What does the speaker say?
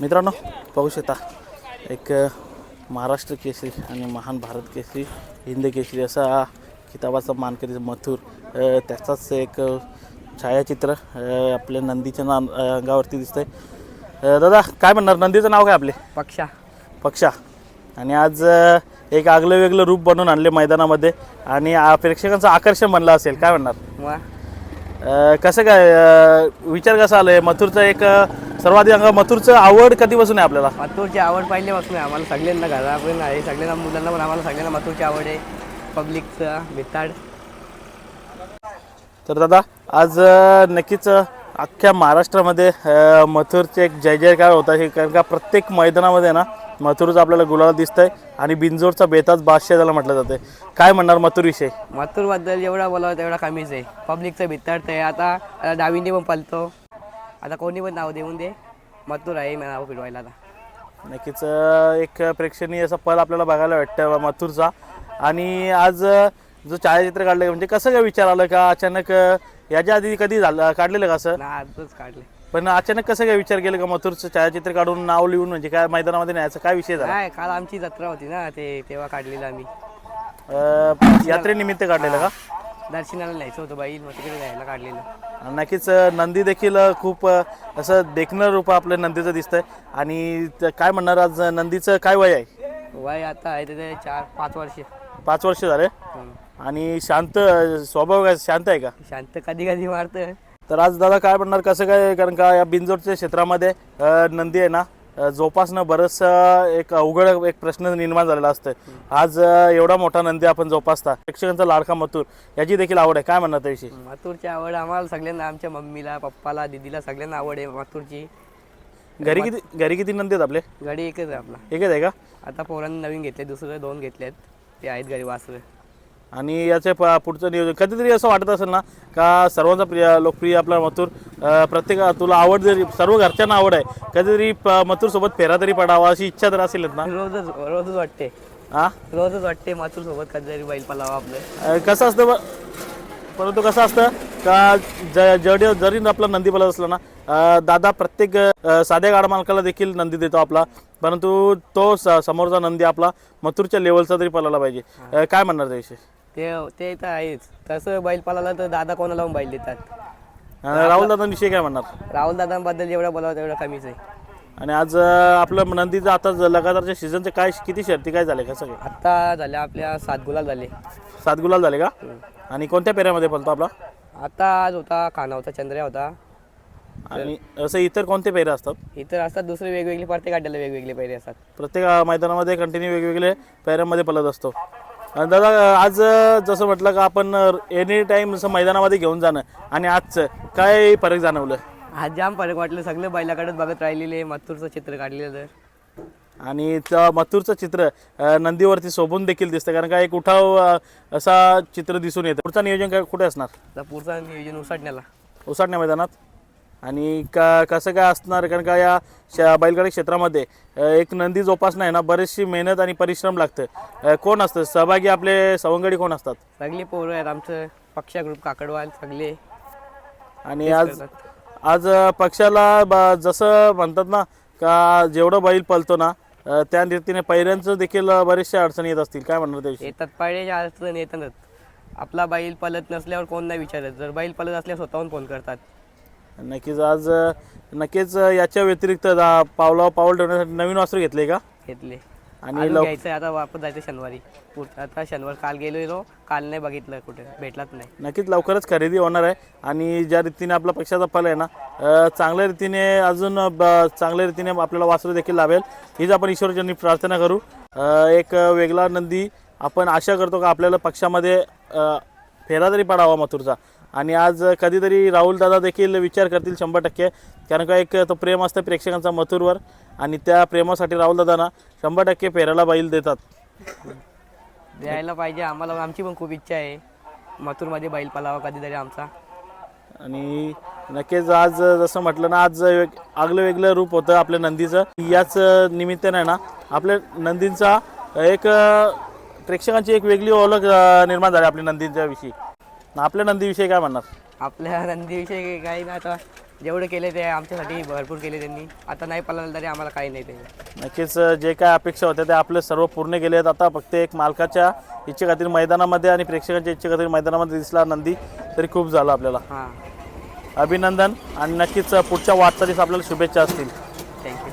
मित्रांनो पाहू शकता एक महाराष्ट्र केसरी आणि महान भारत केसरी हिंद केसरी असा किताबाचा मानकरी मथुर त्याचाच एक छायाचित्र आपल्या नंदीच्या ना अंगावरती दिसतंय. दादा काय म्हणणार? नंदीचं नाव काय आपले? पक्षा. पक्षा. आणि आज एक आगलं वेगळं रूप बनवून आणले मैदानामध्ये आणि प्रेक्षकांचं आकर्षण बनलं असेल. काय म्हणणार? कसं काय विचार कसा आलाय? मथुरचं एक अ, सर्वाधिक अंग मथुरचं आवड कधीपासून आहे आपल्याला? मथुरची आवड पहिल्यापासून आहे. आम्हाला सगळ्यांना घरापर्यंत आहे. सगळ्यांना मुलांना पण आम्हाला सगळ्यांना मथुरची आवड आहे. पब्लिकचं भिताड तर दादा आज नक्कीच अख्ख्या महाराष्ट्रामध्ये मथुरचे एक जय जयकार होत आहे. कारण का प्रत्येक मैदानामध्ये ना मथुरचं आपल्याला गुलाला दिसतंय आणि बिंजोरचा बेताज बादशाह त्याला म्हटलं जाते काय म्हणणार मथुरविषयी? मथुरबद्दल जेवढा बोलावं तेवढा कमीच आहे. पब्लिकचं भिताड आहे आता आता डावीने पण पलतो आता कोणी पण नाव देऊन दे. मथुर आहे मी नाव फिरवायला आता. नक्कीच अ, एक प्रेक्षणीय असा पल आपल्याला बघायला भेटतं मथुरचा. आणि आज अ, जो छायाचित्र काढलं म्हणजे कसं काय विचार आलं का? अचानक अ, याच्या आधी कधी झालं? काढलेलं का असं? ना आजच काढले पण अचानक कसं काय विचार केलं का मथुरचं छायाचित्र काढून नाव लिहून म्हणजे काय मैदानामध्ये न्यायचा? काय विषय झाला? काल आमची जत्रा होती ना ते तेव्हा काढलेलं आम्ही. अ, यात्रेनिमित्त काढलेलं का? दर्शनाला न्यायचं होतं बाईल मग तिकडे जायला काढलेलं. आणि नक्कीच नंदी देखील खूप असं देखणं रूप आपल्या नंदीचं दिसतंय. आणि त- काय म्हणणार आज नंदीचं काय वय आहे? वय आता आहे ते चार पाच वर्ष. पाच वर्ष झाले. आणि शांत स्वभाव काय शांत आहे का? शांत कधी कधी मारतं तर आज दादा काय म्हणणार कसं काय कारण का या बिंजोडच्या क्षेत्रामध्ये अ, नंदी आहे ना जोपासणं बरंचसं एक अवघड एक प्रश्न निर्माण झालेला असतं आज एवढा मोठा नंदी आपण जोपासता. प्रेक्षकांचा लाडका मथुर याची देखील आवड आहे. काय म्हणणार त्याविषयी? मथुरची आवड आम्हाला सगळ्यांना आमच्या मम्मीला पप्पाला दीदीला सगळ्यांना आवड आहे मथुरची. घरी किती घरी किती नंदी आहेत आपले? गाडी एकच आहे आपला. एकच आहे का? आता पोरांनी नवीन घेतले दुसरे दोन घेतलेत. ते आहेत घरी वासरे. आणि याचे प- पुढचं नियोजन. कधीतरी असं वाटत असेल ना का सर्वांचा प्रिय लोकप्रिय आपला मथुर प्रत्येक तुला आवड जरी सर्व घरच्यांना आवड आहे कधीतरी प- मथुर सोबत फेरा तरी पडावा अशी इच्छा तर असेलच ना? रोजच रोजच वाटते. हा रोजच वाटते मथुर सोबत कधीतरी बैल पलावा आपलं. कसं असतं ब- परंतु कसं असतं का ज जडी जरी आपला नंदी बोलत असला ना दादा प्रत्येक साध्या गाडा मालकाला देखील नंदी देतो आपला परंतु तो समोरचा नंदी आपला मथुरच्या लेवलचा तरी पळाला पाहिजे. काय म्हणणार त्याविषयी? ते ते तर आहेच. तसं बैल पलाला तर दादा कोणाला पण बैल देतात? आणि राहुल दादांविषयी काय म्हणणार? राहुल दादांबद्दल जेवढा बोलावं तेवढं कमीच आहे. आणि आज अ, आपलं नंदीचं आता ज- लगातारच्या सीझनचे काय किती शर्ती काय झाले कसं काय आत्ता झाल्या आपल्या सात गुलाल झाले. सात गुलाल झाले का? आणि कोणत्या पेऱ्यामध्ये पळतो आपला? आता आज होता खाना होता चंद्र्या होता. आणि असं इतर कोणते पेरे असतात? इतर असतात दुसरे वेगवेगळे प्रत्येक अड्ड्याला वेगवेगळे पैरे असतात. प्रत्येक अ, मैदानामध्ये कंटिन्यू वेगवेगळे पेऱ्यामध्ये पळत असतो. आणि दादा आज जसं म्हटलं का आपण एनी टाईम जसं मैदानामध्ये घेऊन जाणं आणि आजचं काय फरक जाणवलं? आज जाम फरक वाटलं. सगळे बैलाकडेच बघत राहिलेले मथुरचं चित्र काढलेलं तर. आणि त्या मथुरचं चित्र अ, नंदीवरती शोभून देखील दिसतं कारण का एक उठाव अ, असा चित्र दिसून येतं. पुढचं नियोजन काय कुठे असणार? आता पुढचं नियोजन उसाटण्याला उसाटण्या मैदानात? आणि का कसं काय असणार? कारण का या श बैलगाडी क्षेत्रामध्ये एक नंदी जोपासणं आहे ना बरीचशी मेहनत आणि परिश्रम लागतं. कोण असतं? सहभागी आपले सवंगडी कोण असतात? सगळे पोरं आहेत आमचं. पक्षा ग्रुप काकडवाल सगळे. आणि आज. आज पक्षाला ब- जसं म्हणतात ना का जेवढं बैल पलतो ना अ, त्या रीतीने पैऱ्यांचं देखील बरेचशा अडचणी येत असतील. काय म्हणणार त्याविषयी? येतात. पाळण्याच्या अडचण येतातच. आपला बैल पलत नसल्यावर कोण नाही विचारत. जर बैल पलत असल्यावर स्वतःहून फोन करतात. नक्कीच आज नक्कीच याच्या व्यतिरिक्त जा- पावलावर पाऊल ठेवण्यासाठी नवीन वासरू घेतले का? घेतले. आणि आणि लव घ्यायचं आता वापस जायचं शनिवारी. पुढ- आता शनिवार काल गेलो काल नाही बघितलं कुठे. भेटलाच नाही. नक्कीच लवकरच खरेदी होणार आहे. आणि ज्या रीतीने आपला पक्षाचा फल आहे ना अ, चांगल्या रीतीने अजून ब- चांगल्या रीतीने आपल्याला वासरू देखील लाभेल. हीच आपण ईश्वरचरणी प्रार्थना करू. अ, एक वेगळा नंदी आपण आशा करतो का आपल्याला पक्षामध्ये अ, फेरा तरी पडावा मथुरचा. आणि आज कधीतरी राहुल दादा देखील विचार करतील शंभर टक्के. कारण का एक तो प्रेम असतं प्रेक्षकांचा मथुरवर आणि त्या प्रेमासाठी राहुल दादांना शंभर टक्के फेराला बैल देतात. द्यायला पाहिजे आम्हाला. आमची पण खूप इच्छा आहे. मथुरमध्ये बैल पलावा कधीतरी आमचा. आणि नक्कीच आज जसं म्हटलं ना आज आगलं वेगळं रूप होतं आपल्या नंदीचं. याच निमित्ताने ना आपल्या नंदींचा एक प्रेक्षकांची एक वेगळी ओळख निर्माण झाली आपल्या नंदींच्या विषयी. आपल्या नंदीविषयी काय म्हणणार? आपल्या नंदीविषयी काही नाही आता. जेवढे केले ते आमच्यासाठी भरपूर केले त्यांनी. आता नाही पळालं तरी आम्हाला काही नाही ते. नक्कीच जे काय अपेक्षा होत्या ते आपले सर्व पूर्ण केले आहेत. आता फक्त एक मालकाच्या इच्छेखातीर मैदानामध्ये आणि प्रेक्षकांच्या इच्छेखातीर मैदानामध्ये दिसला नंदी तरी खूप झालं आपल्याला. हां. अभिनंदन आणि नक्कीच पुढच्या वाटचालीस आपल्याला शुभेच्छा असतील. थँक्यू